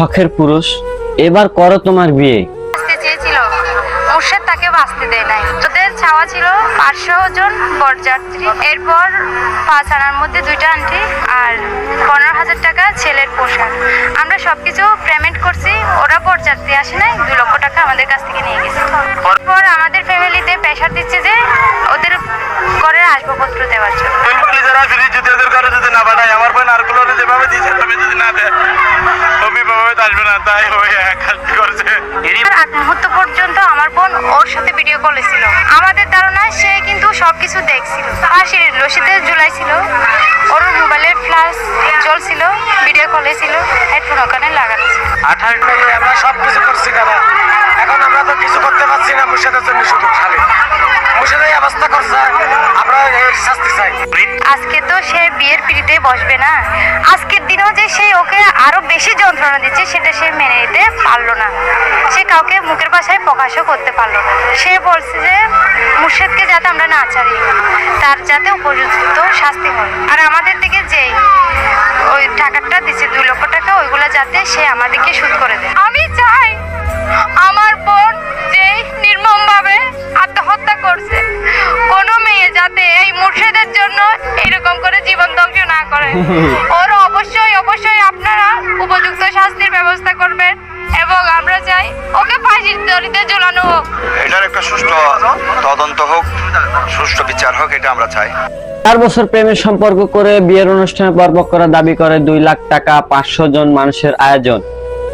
হকের পুরুষ এবার করো তোমার বিয়ে। বাঁচতে চেয়েছিল। মুর্শেদ তাকে বাঁচতে দেয় নাই। ওদের ছাওয়া ছিল পাঁচশো জন বরযাত্রী। এরপর পাঁচ আনার মধ্যে দুইটা আন্টি আর পনেরো হাজার টাকা ছেলের পোশাক। আমরা সবকিছু পেমেন্ট করছি। ওরা বরযাত্রী আসে নাই দু লক্ষ টাকা আমাদের কাছ থেকে নিয়ে গেছে। পর আমাদের ফ্যামিলিতে প্রেশার দিচ্ছে যে ওদের ঘরের আসবাবপত্র দেওয়ার জন্য। যদি ওদের ঘরে যদি না পাঠায় আমার বোন আর যেভাবে দিয়েছে তুমি যদি না দেয় আসবে না তাই ওই কাজটি করছে। আগ মুহূর্ত পর্যন্ত আমার বোন ওর সাথে ভিডিও কলে ছিল। আমাদের ধারণা সে কিন্তু সবকিছু দেখছিল। পাশে রশিদে ঝুলাইছিল ওর মোবাইলের ফ্ল্যাশ জ্বলছিল ভিডিও কলে ছিল হেডফোন ওখানে লাগানো ছিল। আঠাশ মিনিট আমরা সব কিছু করছি দাদা এখন আমরা তো কিছু করতে পারছি না মুর্শিদের জন্য শুধু খালি। মুর্শিদ অবস্থা করছে। বিয়ের বসবে না। আজকের দিনেও যে সে ওকে আরও বেশি যন্ত্রণা দিচ্ছে, সেটা সে মেনে নিতে পারল না। সে কাউকে মুখের ভাষায় প্রকাশও করতে পারল না। সে বলছে যে, মুর্শেদকে যাতে আমরা না ছাড়ি, তার যাতে উপযুক্ত শাস্তি হয়। আর আমাদের দিকে যেই ওই টাকাটা দিচ্ছে দুই লক্ষ টাকা, ওইগুলো যাতে সে আমাদেরকে সুদ করে দেয়। আমি চাই আমার বোন যেই নির্মমভাবে আত্মহত্যা করছে, কোনো মেয়ে যাতে এই মুর্শিদের জন্য এরকম না করে ওর অবশ্যই অবশ্যই আপনারা উপযুক্ত শাস্তির ব্যবস্থা করবেন এবং আমরা চাই ওকে ফাঁসির দড়িতে ঝুলানো হোক। এটার একটা সুষ্ঠু তদন্ত হোক সুষ্ঠু বিচার হোক এটা আমরা চাই। চার বছর প্রেমের সম্পর্ক করে বিয়ের অনুষ্ঠানে পরপক্ষরা দাবি করে দুই লাখ টাকা পাঁচশো জন মানুষের আয়োজন।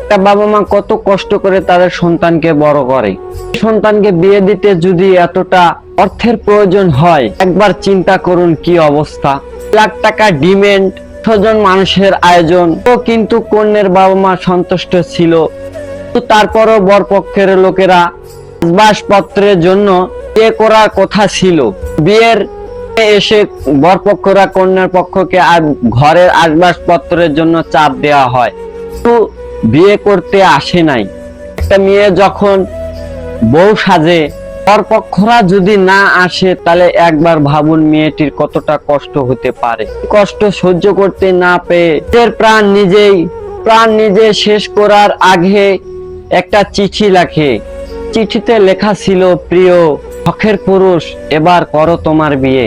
একটা বাবা মা কত কষ্ট করে তাদের সন্তানকে বড় করে। সন্তানকে বিয়ে দিতে যদি এতটা অর্থের প্রয়োজন হয় একবার চিন্তা করুন কি অবস্থা। লাখ টাকা ডিমেন্ড জন মানুষের আয়োজন। তো কিন্তু কন্যের বাবা মা সন্তুষ্ট ছিল। তারপরও বরপক্ষের লোকেরা আসবাসপত্রের জন্য বিয়ে করার কথা ছিল। বিয়ের এসে বরপক্ষরা কন্যার পক্ষকে আর ঘরের আসবাসপত্রের জন্য চাপ দেওয়া হয়। তো বিয়ে করতে আসে নাই। একটা মেয়ে যখন বউ সাজে পরপক্ষরা যদি না আসে, তাহলে একবার ভাবুন মেয়েটির কতটা কষ্ট হতে পারে। কষ্ট সহ্য করতে না পেয়ে নিজের প্রাণ নিজেই, প্রাণ নিজে শেষ করার আগে একটা চিঠি লেখে। চিঠিতে লেখা ছিল, প্রিয়, হকের পুরুষ, এবার করো তোমার বিয়ে।